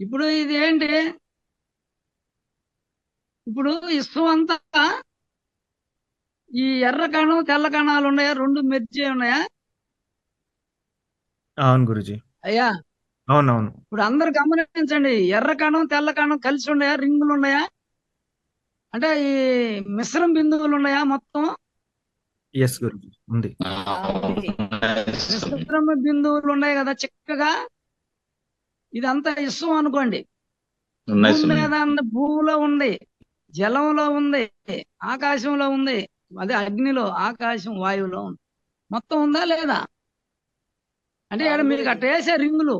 ఇప్పుడు ఇది ఏంటి? ఇప్పుడు ఇష్టం అంతా ఈ ఎర్ర కణం తెల్ల కణాలు ఉన్నాయా? రెండు మెర్చి ఉన్నాయా? అవును గురుజీ. అయ్యా. అవునవును. ఇప్పుడు అందరు గమనించండి. ఎర్ర కణం తెల్ల కణం కలిసి ఉన్నాయా? రింగులు ఉన్నాయా? అంటే ఈ మిశ్రమ బిందువులు ఉన్నాయా మొత్తం? ఎస్ గురుజీ ఉంది. మిశ్రమ బిందువులు ఉన్నాయి కదా చిక్కగా? ఇదంతా ఇష్టం అనుకోండి. ఉన్న భూమిలో ఉంది జలంలో ఉంది ఆకాశంలో ఉంది అదే అగ్నిలో ఆకాశం వాయువులో ఉంది. మొత్తం ఉందా లేదా? అంటే ఇక్కడ మీకు అట్ట వేసే రింగులు.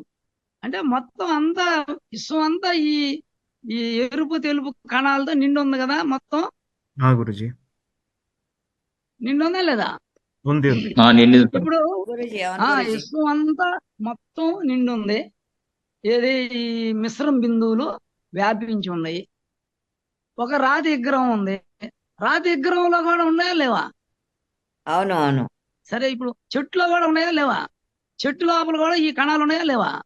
అంటే మొత్తం అంతా విశ్వం అంతా ఈ ఈ ఎరుపు తెలుపు కణాలతో నిండి ఉంది కదా మొత్తం? ఆ గురుజీ. నిండి ఉందా లేదా? ఉంది ఉంది. ఆ, నిండి ఇప్పుడు విశ్వం అంతా మొత్తం నిండి ఉంది ఏది ఈ మిశ్రమ బిందువులు వ్యాపించి ఉన్నాయి. ఒక రాతి విగ్రహం ఉంది. రాతి విగ్రహంలో కూడా ఉన్నాయా లేవా? అవును అవును. సరే ఇప్పుడు చెట్టులో కూడా ఉన్నాయా లేవా? చెట్టు లోపల కూడా ఈ కణాలు ఉన్నాయా లేవా?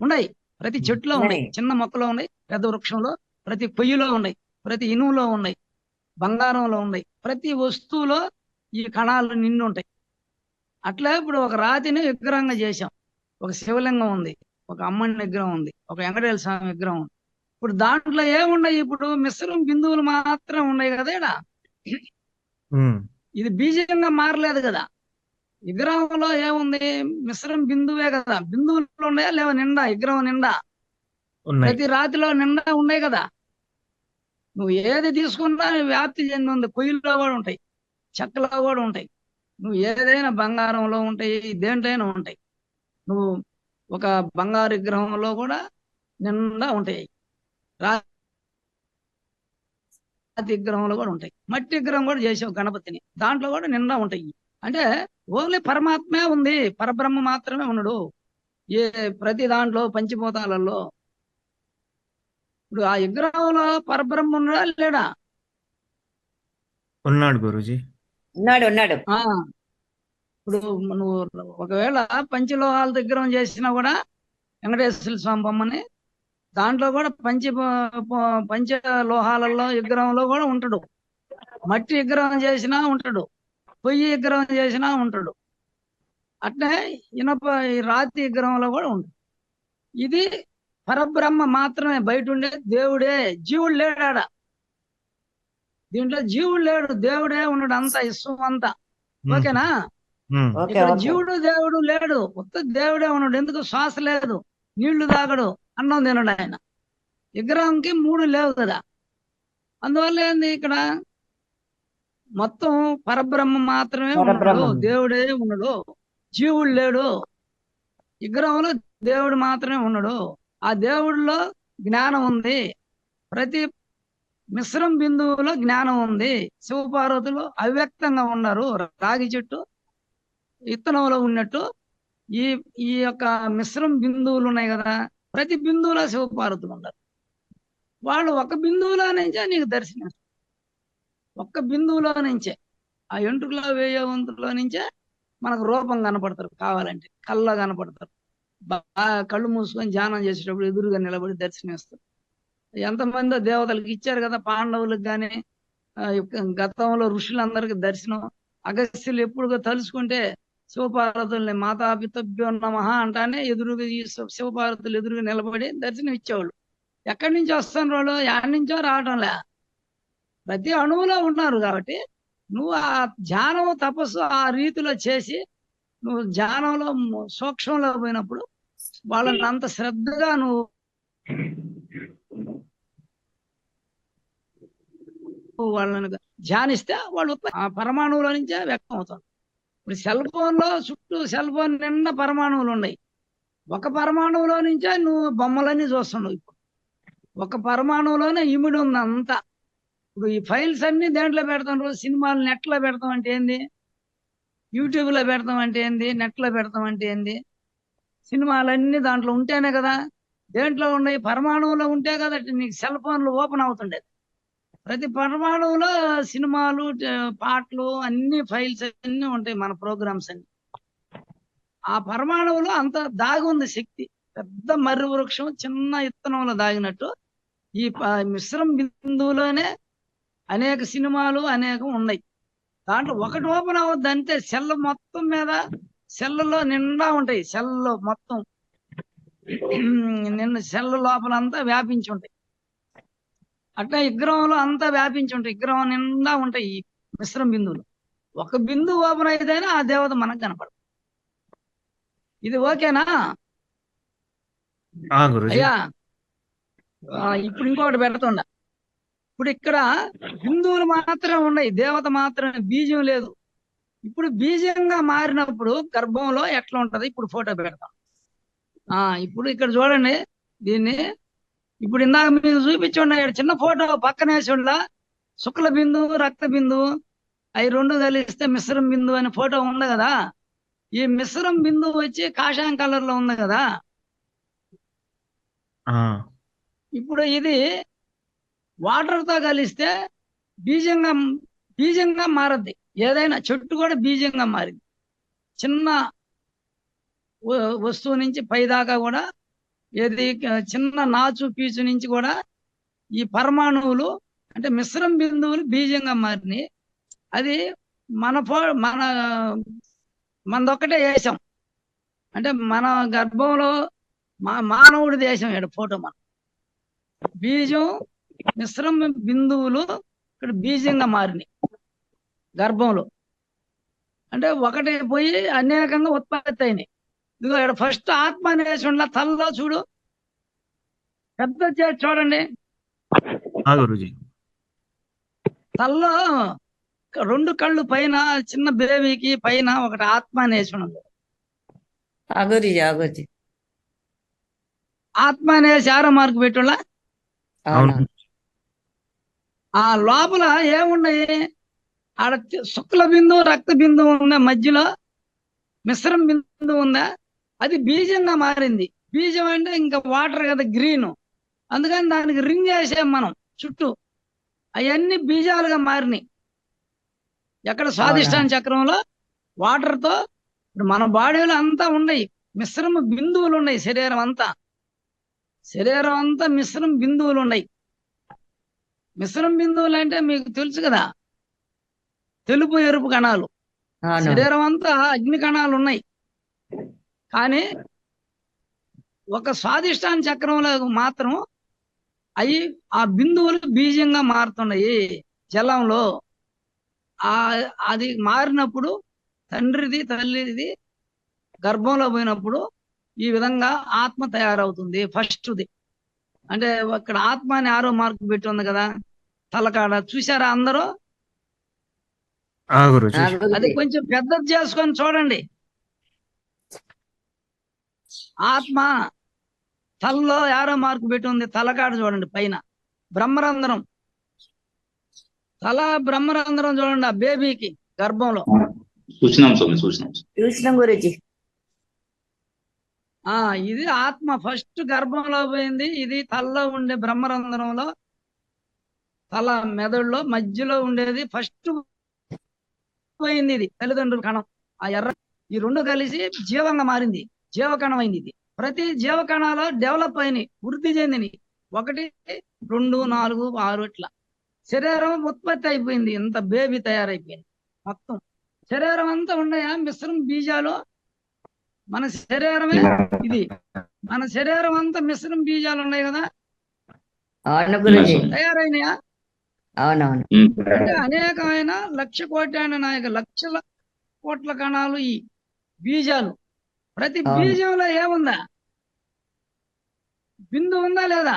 ఉన్నాయి. ప్రతి చెట్టులో ఉన్నాయి. ఉన్నాయి. చిన్న మొక్కలో ఉన్నాయి. పెద్ద వృక్షంలో ప్రతి పొయ్యిలో ఉన్నాయి. ప్రతి ఇనువులో ఉన్నాయి. బంగారంలో ఉన్నాయి. ప్రతి వస్తువులో ఈ కణాలు నిండి ఉంటాయి. అట్లా ఇప్పుడు ఒక రాతిని విగ్రహంగా చేశాం. ఒక శివలింగం ఉంది. ఒక అమ్మని విగ్రహం ఉంది ఒక వెంకటేశ్వర స్వామి విగ్రహం ఉంది. ఇప్పుడు దాంట్లో ఏమున్నాయి ఇప్పుడు? మిశ్రమ బిందువులు మాత్రం ఉన్నాయి కదా ఇది బీజంగా మారలేదు కదా. విగ్రహంలో ఏముంది? మిశ్రమ బిందువే కదా. బిందువులు ఉన్నాయా లేవా? నిండా విగ్రహం నిండా? ప్రతి రాతిలో నిండా ఉన్నాయి కదా. నువ్వు ఏది తీసుకున్నా వ్యాప్తి చెంది ఉంది. కొయ్యల్లో కూడా ఉంటాయి చెక్కలో కూడా ఉంటాయి. నువ్వు ఏదైనా బంగారంలో ఉంటాయి దేంట్లైనా ఉంటాయి. నువ్వు ఒక బంగారు విగ్రహంలో కూడా నిండా ఉంటాయి. రా- రాతి విగ్రహంలో కూడా ఉంటాయి. మట్టి విగ్రహం కూడా చేసావు గణపతిని. దాంట్లో కూడా నిండా ఉంటాయి. అంటే ఓన్లీ పరమాత్మే ఉంది. పరబ్రహ్మ మాత్రమే ఉన్నాడు ఏ ప్రతి దాంట్లో పంచభూతాలలో ఇప్పుడు ఆ విగ్రహంలో పరబ్రహ్మ ఉన్నాడా? లేడా? ఉన్నాడు గురుజీ. ఉన్నాడు ఉన్నాడు. ఆ ఇప్పుడు నువ్వు ఒకవేళ పంచలోహాల విగ్రహం చేసినా కూడా వెంకటేశ్వర స్వామి బొమ్మని దాంట్లో కూడా పంచ పంచ లోహాలలో విగ్రహంలో కూడా ఉంటాడు. మట్టి విగ్రహం చేసినా ఉంటాడు. పొయ్యి విగ్రహం చేసినా ఉంటాడు. అట్లే ఇనప రాతి విగ్రహంలో కూడా ఉంటాడు. ఇది పరబ్రహ్మ మాత్రమే. బయట ఉండే దేవుడే. జీవుడు లేడాడ. దీంట్లో జీవుడు లేడు. దేవుడే ఉన్నాడు అంతా ఇష్టం అంతా. ఓకేనా? జీవుడు దేవుడు లేడు ఉత్త దేవుడే ఉన్నాడు ఎందుకు శ్వాస లేదు నీళ్ళు తాగడు అన్నం తినడు ఆయన. విగ్రహంకి మూడు లేవు కదా. అందువల్ల ఏంది ఇక్కడ? మొత్తం పరబ్రహ్మ మాత్రమే ఉన్నాడు. దేవుడే ఉన్నాడు జీవుడు లేడు. విగ్రహంలో దేవుడు మాత్రమే ఉన్నాడు. ఆ దేవుడిలో జ్ఞానం ఉంది. ప్రతి మిశ్రం బిందువులో జ్ఞానం ఉంది. శివపార్వతులు అవ్యక్తంగా ఉన్నారు. రాగి చెట్టు విత్తనంలో ఉన్నట్టు ఈ ఈ యొక్క మిశ్రం బిందువులు ఉన్నాయి కదా ప్రతి బిందువులో శివపార్వతులు ఉన్నారు వాళ్ళు ఒక బిందువులో నుంచే నీకు దర్శనం ఒక్క బిందువులో నుంచే ఆ ఎంట్రుకలో వేయ వంతులో నుంచే మనకు రూపం కనపడతారు కావాలంటే కళ్ళ కనపడతారు. బాగా కళ్ళు మూసుకొని ధ్యానం చేసేటప్పుడు ఎదురుగా నిలబడి దర్శనమిస్తారు. ఎంతమంది దేవతలకు ఇచ్చారు కదా పాండవులకు కానీ గతంలో ఋషులందరికీ దర్శనం అగస్త్యులు ఎప్పుడు తలుచుకుంటే శివపార్వతుల్ని మాతాపితభ్యో నమ అంటానే ఎదురుగా ఈ శివపార్వతులు ఎదురుగా నిలబడి దర్శనం ఇచ్చేవాళ్ళు ఎక్కడి నుంచి వస్తాను వాళ్ళు? ఎక్కడి నుంచో రావటంలే. ప్రతి అణువులో ఉన్నారు కాబట్టి నువ్వు ఆ ధ్యానం తపస్సు ఆ రీతిలో చేసి నువ్వు ధ్యానంలో సూక్ష్మంలో పోయినప్పుడు వాళ్ళని అంత శ్రద్ధగా నువ్వు వాళ్ళని ధ్యానిస్తే వాళ్ళు ఆ పరమాణువుల నుంచే వ్యక్తం అవుతారు ఇప్పుడు సెల్ ఫోన్లో చుట్టూ సెల్ ఫోన్ నిండా పరమాణువులు ఉన్నాయి. ఒక పరమాణువులో నుంచే నువ్వు బొమ్మలన్నీ చూస్తున్నావు ఇప్పుడు. ఒక పరమాణువులోనే ఇమిడి ఉంది అంతా. ఇప్పుడు ఈ ఫైల్స్ అన్ని దేంట్లో పెడతాం రోజు? సినిమాలు నెట్లో పెడతాం అంటే ఏంది? యూట్యూబ్లో పెడతాం అంటే ఏంది? నెట్లో పెడతాం అంటే ఏంది? సినిమాలన్నీ దాంట్లో ఉంటేనే కదా? దేంట్లో ఉన్నాయి? పరమాణువులో ఉంటే కదా నీకు సెల్ ఫోన్లు ఓపెన్ అవుతుండేది. ప్రతి పరమాణువులో సినిమాలు పాటలు అన్ని ఫైల్స్ అన్ని ఉంటాయి మన ప్రోగ్రామ్స్ అన్ని. ఆ పరమాణువులో అంత దాగి ఉంది శక్తి. పెద్ద మర్రి వృక్షం చిన్న ఇత్తనంలో దాగినట్టు ఈ మిశ్రం మిశ్రమ బిందువులోనే అనేక సినిమాలు అనేకం ఉన్నాయి. దాంట్లో ఒకటి ఓపెన్ అవ్వద్దు అంతే సెల్ మొత్తం మీద సెల్లలో నిండా ఉంటాయి. సెల్లో మొత్తం. నిన్న సెల్ లోపల అంతా వ్యాపించి ఉంటాయి. అట్లా విగ్రహంలో అంతా వ్యాపించి ఉంటాయి. విగ్రహం నిండా ఉంటాయి ఈ మిశ్రమ బిందువులు. ఒక బిందువు ఓపెన్ అయితేనే ఆ దేవత మనకు కనపడదు. ఇది ఓకేనా? అయ్యా ఇప్పుడు ఇంకొకటి పెడుతుండ. ఇప్పుడు ఇక్కడ బిందువులు మాత్రమే ఉన్నాయి. దేవత మాత్రమే బీజం లేదు. ఇప్పుడు బీజంగా మారినప్పుడు గర్భంలో ఎట్లా ఉంటది? ఇప్పుడు ఫోటో పెడతాం. ఆ ఇప్పుడు ఇక్కడ చూడండి. దీన్ని ఇప్పుడు ఇందాక మీకు చూపించండి చిన్న ఫోటో పక్కనే చూడ శుక్ల బిందువు రక్త బిందువు అవి రెండు కలిస్తే మిశ్రం బిందువు అనే ఫోటో ఉంది కదా? ఈ మిశ్రం బిందువు వచ్చి కాషాయం కలర్లో ఉంది కదా? ఇప్పుడు ఇది వాటర్తో కలిస్తే బీజంగా బీజంగా మారద్ది. ఏదైనా చెట్టు కూడా బీజంగా మారింది. చిన్న వస్తువు నుంచి పైదాకా కూడా ఏది చిన్న నాచు పీచు నుంచి కూడా ఈ పరమాణువులు అంటే మిశ్రం బిందువులు బీజంగా మారినాయి అది మన ఫో మన మనదొక్కటే వేసాం అంటే మన గర్భంలో మా మానవుడి దేశం ఇక్కడ ఫోటో మన. బీజం మిశ్రమ బిందువులు ఇక్కడ బీజంగా మారినాయి గర్భంలో. అంటే ఒకటి పోయి అనేకంగా ఉత్పత్తి అయినాయి. ఇదిగో ఇక్కడ ఫస్ట్ ఆత్మ అనేసి ఉండ తలలో చూడు. పెద్ద చేతి చూడండి. ఆ గురుజీ. తలలో రెండు కళ్ళు పైన చిన్న బేబీకి పైన ఒకటి ఆత్మ అనేసి ఉంది గురుజీ ఆత్మ అనేసి ఆరో మార్కు పెట్టుళ్ళ అవును? ఆ లోపల ఏమున్నాయి? ఆడ శుక్ల బిందువు రక్త బిందువు ఉన్న మధ్యలో. మిశ్రమ బిందువు ఉందా? అది బీజంగా మారింది. బీజం అంటే ఇంకా వాటర్ కదా గ్రీన్ అందుకని దానికి రింగ్ వేసాం మనం చుట్టూ. అవన్నీ బీజాలుగా మారినాయి. ఎక్కడ స్వాదిష్టాన చక్రంలో వాటర్తో ఇప్పుడు మన బాడీలో అంతా ఉన్నాయి. మిశ్రమ బిందువులు ఉన్నాయి శరీరం అంతా. శరీరం అంతా మిశ్రమ బిందువులు ఉన్నాయి. మిశ్రమ బిందువులు అంటే మీకు తెలుసు కదా తెలుపు ఎరుపు కణాలు. శరీరం అంతా అగ్ని కణాలు ఉన్నాయి. కానీ ఒక స్వాదిష్టాన చక్రంలో మాత్రం అవి ఆ బిందువులు బీజంగా మారుతున్నాయి. జలంలో ఆ అది మారినప్పుడు తండ్రిది తల్లిది గర్భంలో పోయినప్పుడు ఈ విధంగా ఆత్మ తయారవుతుంది ఫస్ట్ది. అంటే అక్కడ ఆత్మ అని ఆరో మార్కు పెట్టి ఉంది కదా తలకాడ. చూసారా అందరూ? అది కొంచెం పెద్దది చేసుకొని చూడండి. ఆత్మ తలలో యారో మార్కు పెట్టి ఉంది తలకాడ చూడండి పైన. బ్రహ్మరంధ్రం. తల బ్రహ్మరంధ్రం చూడండి ఆ బేబీకి గర్భంలో. చూసినాం స్వామి చూసినాం చూసినాం గురుజీ ఆ ఇది ఆత్మ ఫస్ట్ గర్భంలో పోయింది. ఇది తలలో ఉండే బ్రహ్మరంధ్రంలో తల మెదడులో మధ్యలో ఉండేది. ఫస్ట్ పోయింది ఇది తల్లిదండ్రుల కణం. ఆ ఎర్ర ఈ రెండు కలిసి జీవంగా మారింది. జీవకణం అయింది ఇది. ప్రతి జీవకణాలు డెవలప్ అయినాయి వృద్ధి చెందినాయి ఒకటి రెండు నాలుగు ఆరు ఇట్లా. శరీరం ఉత్పత్తి అయిపోయింది. ఇంత బేబీ తయారైపోయింది. మొత్తం. శరీరం అంతా ఉన్నాయా? మిశ్రమ బీజాలు. మన శరీరమే ఇది. మన శరీరం అంతా మిశ్రమ బీజాలు ఉన్నాయి కదా? తయారైనయా? అవునవును. అంటే అనేకమైన లక్ష కోటి అనే నాయక లక్షల కోట్ల కణాలు ఈ బీజాలు. ప్రతి. బీజంలో ఏముందా బిందు ఉందా లేదా?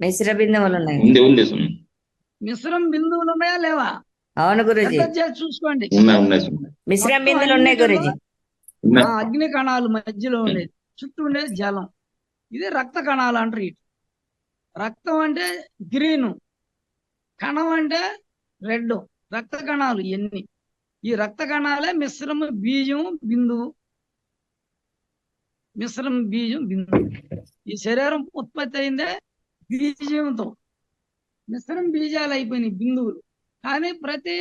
మిశ్ర బిందువులు ఉన్నాయి. ఉంది ఉంది స్వామి మిశ్రం బిందువులు ఉన్నాయా లేవా? అవును గురుజీ. చూసుకోండి. మిశ్ర బిందువులు ఉన్నాయి గురుజీ. అగ్ని కణాలు మధ్యలో ఉండేది. చుట్టూ ఉండేది జలం. ఇది రక్త కణాలు అంటారు ఇటు. రక్తం అంటే గ్రీను. కణం అంటే రెడ్ రక్త కణాలు ఎన్ని? ఈ రక్త కణాలే మిశ్రమ బీజం బిందువు. మిశ్రమ బీజం బిందువు ఈ శరీరం ఉత్పత్తి అయిందే బీజంతో. మిశ్రమ బీజాలు అయిపోయినాయి బిందువులు. కానీ ప్రతి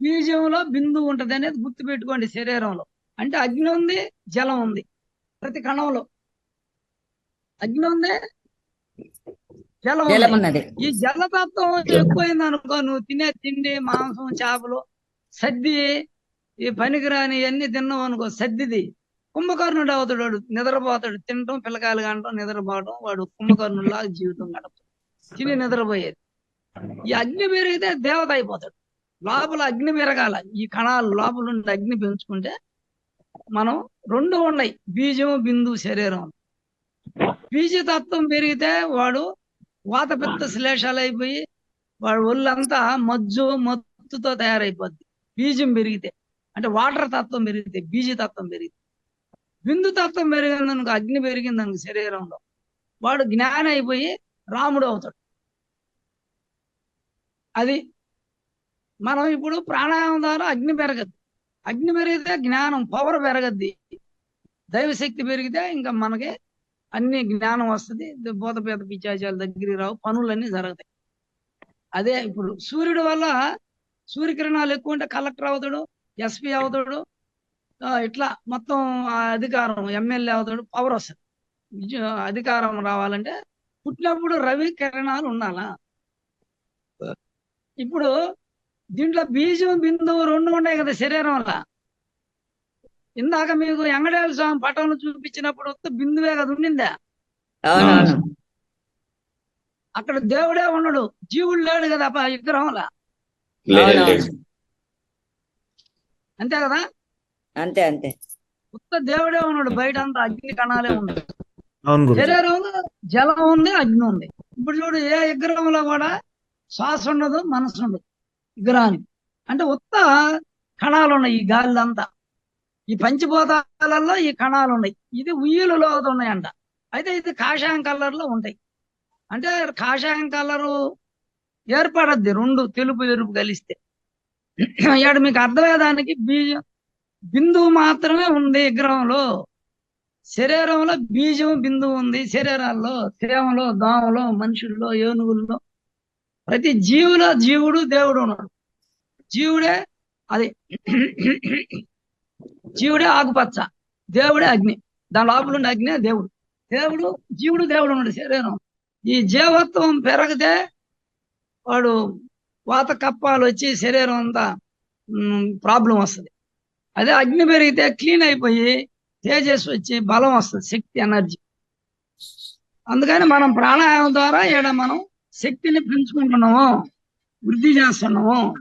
బీజంలో బిందువు ఉంటది అనేది గుర్తుపెట్టుకోండి శరీరంలో. అంటే అగ్ని ఉంది జలం ఉంది ప్రతి కణంలో. అగ్ని ఉంది జలం. ఉన్నది. ఈ జలతత్వం ఎక్కువైంది అనుకో నువ్వు తినే తిండి మాంసం చేపలు సద్ది ఈ పనికిరాని ఇవన్నీ తిన్నావు అనుకో సద్దిది కుంభకర్ణుడు అవుతాడు వాడు నిద్రపోతాడు తినటం పిల్లకాయలు కానటం నిద్రపోవడం వాడు కుంభకర్ణుడిలాగా జీవితం గడపడు. తిని నిద్రపోయేది. ఈ అగ్ని పెరిగితే దేవత అయిపోతాడు. లోపల అగ్ని పెరగాల. ఈ కణాలు లోపల ఉండి అగ్ని పెంచుకుంటే మనం రెండు ఉన్నాయి. బీజం బిందు శరీరం. బీజతత్వం పెరిగితే వాడు వాత పిత్త శ్లేషాలు అయిపోయి వాడు ఒళ్ళంతా మజ్జు మత్తుతో తయారైపోద్ది. బీజం పెరిగితే అంటే వాటర్ తత్వం పెరిగితే బీజ తత్వం పెరిగితే. బిందు తత్వం పెరిగిందనుకో అగ్ని పెరిగిందనుకో శరీరంలో. వాడు జ్ఞానం అయిపోయి రాముడు అవుతాడు. అది మనం ఇప్పుడు ప్రాణాయామం ద్వారా అగ్ని పెరగద్ది. అగ్ని పెరిగితే జ్ఞానం పవర్ పెరగద్ది. దైవశక్తి పెరిగితే ఇంకా మనకి అన్ని జ్ఞానం వస్తుంది. బోధ పేద పిచ్చాచాల దగ్గరికి రావు పనులన్నీ జరుగుతాయి. అదే ఇప్పుడు సూర్యుడు వల్ల సూర్యకిరణాలు ఎక్కువ ఉంటే కలెక్టర్ అవుతాడు ఎస్పీ అవుతాడు ఇట్లా మొత్తం ఆ అధికారం ఎమ్మెల్యే అవుతాడు పవర్ వస్తుంది. అధికారం రావాలంటే పుట్టినప్పుడు రవి కిరణాలు ఉండాలా? ఇప్పుడు దీంట్లో బీజం బిందువు రెండు ఉన్నాయి కదా శరీరంలో. ఇందాక మీకు ఎంగడేల స్వామి పటంలో చూపించినప్పుడు వస్తే బిందువే కదా ఉండిందా? అక్కడ దేవుడే ఉన్నాడు జీవుడు లేడు కదా విగ్రహంలో. అంతే కదా? అంతే అంతే. ఉత్త దేవుడే ఉన్నాడు బయట అంతా అగ్ని కణాలే ఉన్నాయి. అవును గురుజీ. శరీరంలో జలం ఉంది అగ్ని ఉంది. ఇప్పుడు చూడు ఏ విగ్రహంలో కూడా శ్వాస ఉండదు మనసు ఉండదు విగ్రహానికి. అంటే ఉత్త కణాలు ఉన్నాయి ఈ గాలిలో అంతా ఈ పంచభూతాలలో ఈ కణాలు ఉన్నాయి. ఇది ఉయ్యలలో ఉన్నాయంట. అయితే ఇది కాషాయం కలర్లో ఉంటాయి. అంటే కాషాయం కలరు ఏర్పడద్ది రెండు తెలుపు ఎరుపు కలిస్తే. ఇక్కడ మీకు అర్థమయ్యేదానికి బీజం బిందువు మాత్రమే ఉంది విగ్రహంలో శరీరంలో బీజం బిందువు ఉంది. శరీరాల్లో తేమలో దోమలో మనుషుల్లో ఏనుగుల్లో. ప్రతి జీవులో జీవుడు దేవుడు ఉన్నాడు. జీవుడే అది. జీవుడే ఆకుపచ్చ దేవుడే అగ్ని. దాని లోపల ఉండే అగ్ని దేవుడు. దేవుడు జీవుడు దేవుడు ఉన్నాడు శరీరం ఈ జీవత్వం పెరగితే వాడు వాత కప్పాలు వచ్చి శరీరం అంతా ప్రాబ్లం వస్తుంది. అదే అగ్ని పెరిగితే క్లీన్ అయిపోయి తేజస్సు వచ్చి బలం వస్తుంది శక్తి ఎనర్జీ. అందుకని మనం ప్రాణాయామం ద్వారా ఈడ మనం శక్తిని పెంచుకుంటున్నాము వృద్ధి చేస్తున్నాము.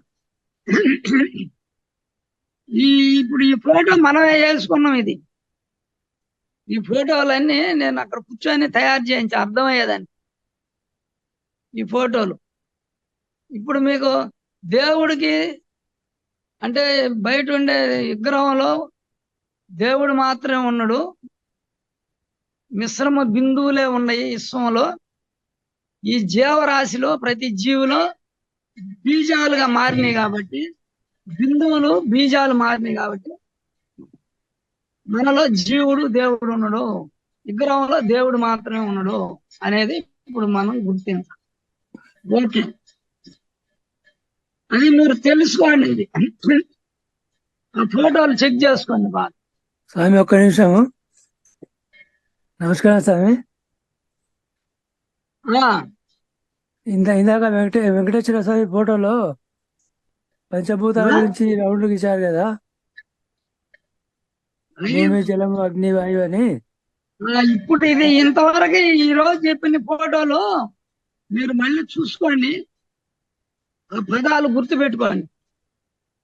ఈ ఇప్పుడు ఈ ఫోటో మనమే వేసుకున్నాం ఇది. ఈ ఫోటోలన్నీ నేను అక్కడ కూర్చొని తయారు చేయించి అర్థమయ్యేదాన్ని. ఈ ఫోటోలు. ఇప్పుడు మీకు దేవుడికి అంటే బయట ఉండే విగ్రహంలో దేవుడు మాత్రమే ఉన్నాడు. మిశ్రమ బిందువులే ఉన్నాయి విశ్వంలో. ఈ జీవరాశిలో ప్రతి జీవులో బీజాలుగా మారినాయి కాబట్టి బిందువులు బీజాలు మారినాయి కాబట్టి మనలో జీవుడు దేవుడు ఉన్నాడు. విగ్రహంలో దేవుడు మాత్రమే ఉన్నాడు అనేది ఇప్పుడు మనం గుర్తించాలి. ఓకే. అది మీరు తెలుసుకోండి ఇది. ఆ ఫోటోలు చెక్ చేసుకోండి బాగా. స్వామి ఒక్క నిమిషం నమస్కారం స్వామి. ఇందా ఇందాక వెంకటే వెంకటేశ్వర స్వామి ఫోటోలో పంచభూతాల? గురించి రౌండ్లు గీశారు కదా. భూమి జలము అగ్ని వాయువు అని. ఇప్పుడు ఇది ఇంతవరకు ఈ రోజు చెప్పిన ఫోటోలు మీరు మళ్ళీ చూసుకోండి. ఆ పదాలు గుర్తు పెట్టుకోండి